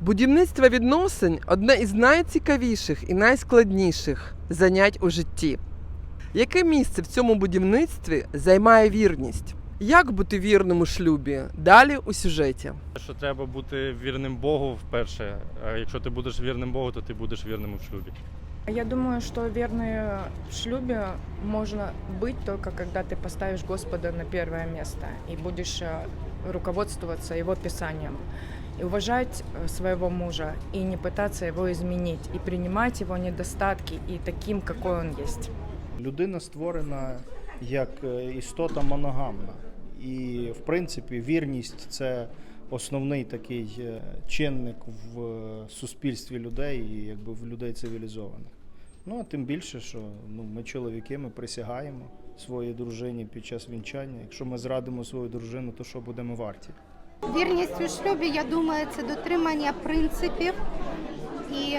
Будівництво відносин одне із найцікавіших і найскладніших занять у житті. Яке місце в цьому будівництві займає вірність? Як бути вірним у шлюбі? Далі у сюжеті. Що треба бути вірним Богу вперше. А якщо ти будеш вірним Богу, то ти будеш вірним у шлюбі. Я думаю, что верной в шлюбе можно быть только когда ты поставишь Господа на первое место и будешь э, руководствоваться Его Писанием. Уважать э, своего мужа, и не пытаться его изменить, и принимать его недостатки и таким, какой он есть. Людина створена як е, істота моногамна. І, в принципі, вірність це основний такий е, чинник в е, суспільстві людей і якби в людей цивілізованих. Ну а тим більше, що ну, ми чоловіки, ми присягаємо своїй дружині під час вінчання. Якщо ми зрадимо свою дружину, то що будемо варті? Вірність у шлюбі, я думаю, це дотримання принципів і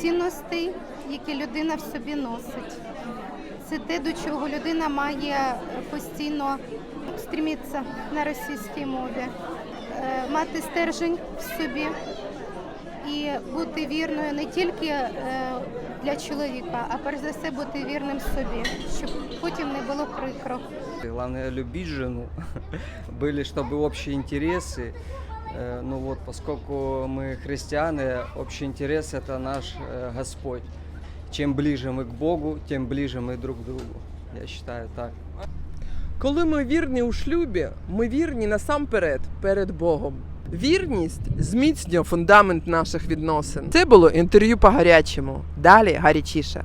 цінностей, які людина в собі носить. Це те, до чого людина має постійно стрімітися на російській мові, Е, мати стержень в собі і бути вірною не тільки е, для чоловіка, а перш за все бути вірним собі, щоб потім не було прикро. Главное любить жену, были чтобы общие интересы. Э, Ну вот, поскольку мы христиане, общий интерес это наш э, Господь. Чем ближе мы к Богу, тем ближе мы друг к другу. Я считаю так. Коли ми вірні у шлюбі, ми вірні насамперед перед Богом. Вірність зміцнює фундамент наших відносин. Це було інтерв'ю по гарячому. Далі гарячіше.